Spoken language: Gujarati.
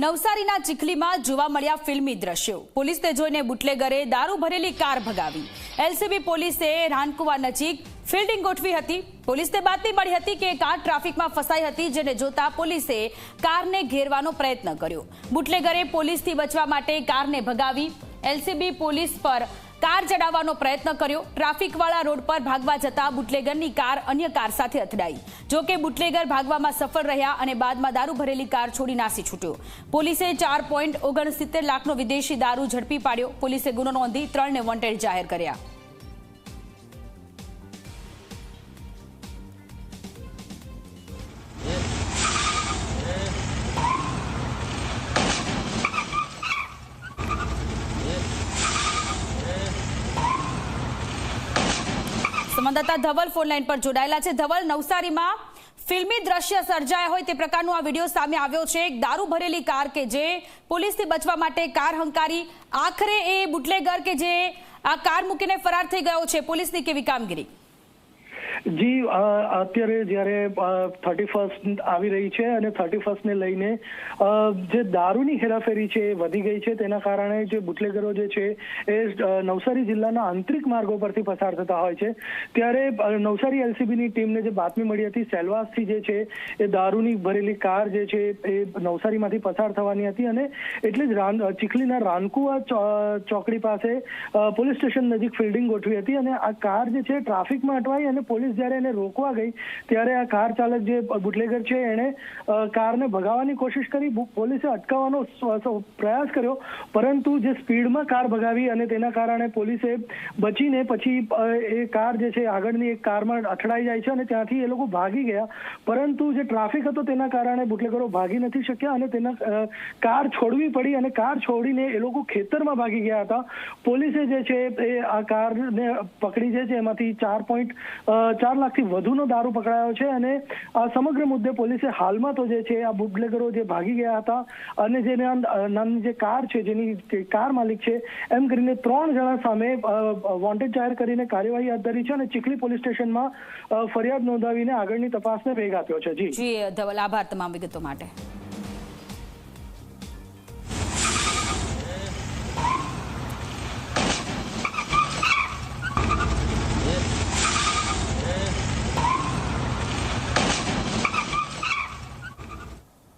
નવસારીના ચીખલીમાં જોવા મળ્યા ફિલ્મી દ્રશ્યો. પોલીસને જોઈને બુટલેગરે દારૂ ભરેલી કાર ભગાવી. એલસીબી પોલીસે રાનકુવા નજીક ફિલ્ડિંગ ગોઠવી હતી. પોલીસને બાતમી મળી હતી કે કાર ટ્રાફિકમાં ફસાઈ હતી, જેને જોતા પોલીસે કારને ઘેરવાનો પ્રયત્ન કર્યો. બુટલેગરે પોલીસથી બચવા માટે કારને ભગાવી. એલસીબી પોલીસ પર કાર ચડાવવાનો પ્રયત્ન કર્યો. ટ્રાફિકવાળા રોડ પર ભાગવા જતા બુટલેગરની કાર અન્ય કાર સાથે અથડાઈ. જો કે બુટલેગર ભાગવામાં સફળ રહ્યા અને બાદમાં દારૂ ભરેલી કાર છોડી નાસી છૂટ્યો. પોલીસે ચાર પોઈન્ટ ઓગણસિત્તેર લાખનો વિદેશી દારૂ ઝડપી પાડ્યો. પોલીસે ગુનો નોંધી ત્રણને વોન્ટેડ જાહેર કર્યા. સંવાદદાતા ધવલ ફોન લાઈન પર જોડાયેલા છે. ધવલ, નવસારીમાં ફિલ્મી દ્રશ્ય સર્જાયા હોય તે પ્રકારનો આ વીડિયો સામે આવ્યો છે. એક દારૂ ભરેલી કાર કે જે પોલીસથી બચવા માટે કાર હંકારી, આખરે એ બુટલેગર કે જે આ કાર મૂકીને ફરાર થઈ ગયો છે. પોલીસની કેવી કામગીરી? જી અત્યારે જ્યારે થર્ટી ફર્સ્ટ આવી રહી છે અને થર્ટી ફર્સ્ટને લઈને જે દારૂની હેરાફેરી છે એ વધી ગઈ છે. તેના કારણે જે બુટલેગરો જે છે એ નવસારી જિલ્લાના આંતરિક માર્ગો પરથી પસાર થતા હોય છે. ત્યારે નવસારી એલસીબીની ટીમને જે બાતમી મળી હતી, સેલવાસથી જે છે એ દારૂની ભરેલી કાર જે છે એ નવસારીમાંથી પસાર થવાની હતી અને એટલે જ ચીખલીના રાનકુવા ચોકડી પાસે પોલીસ સ્ટેશન નજીક ફિલ્ડિંગ ગોઠવી હતી અને આ કાર જે છે ટ્રાફિકમાં અટવાઈ અને પોલીસ જ્યારે એને રોકવા ગઈ, ત્યારે આ કાર ચાલક જે બુટલેગર છે, એણે કારને ભગાવવાની કોશિશ કરી. પોલીસે અટકાવવાનો પ્રયાસ કર્યો, પરંતુ જે સ્પીડમાં કાર ભગાવી અને તેના કારણે પોલીસે બચીને પછી એ કાર જે છે, આગળની એક કારમાં અથડાઈ જાય છે અને ત્યાંથી એ લોકો ભાગી ગયા. પરંતુ જે ટ્રાફિક હતો તેના કારણે બુટલેગરો ભાગી નથી શક્યા અને તેના કાર છોડવી પડી અને કાર છોડીને એ લોકો ખેતરમાં ભાગી ગયા હતા. પોલીસે જે છે, એ આ કારને પકડી જે છે, એમાંથી ચાર પોઈન્ટ ચાર લાખથી વધુનો દારૂ પકડાયો છે અને આ સમગ્ર મુદ્દે પોલીસે હાલમાં તો જે છે, આ બુટલેગરો જે ભાગી ગયા હતા અને જે નામની જે કાર છે, જેની કાર માલિક છે, એમ કરીને ત્રણ જણા સામે વોન્ટેડ જાહેર કરીને કાર્યવાહી હાથ ધરી છે અને ચીખલી પોલીસ સ્ટેશનમાં ફરિયાદ નોંધાવીને આગળની તપાસને વેગ આપ્યો છે. જી. ધવલ. આભાર તમામ વિગતો માટે.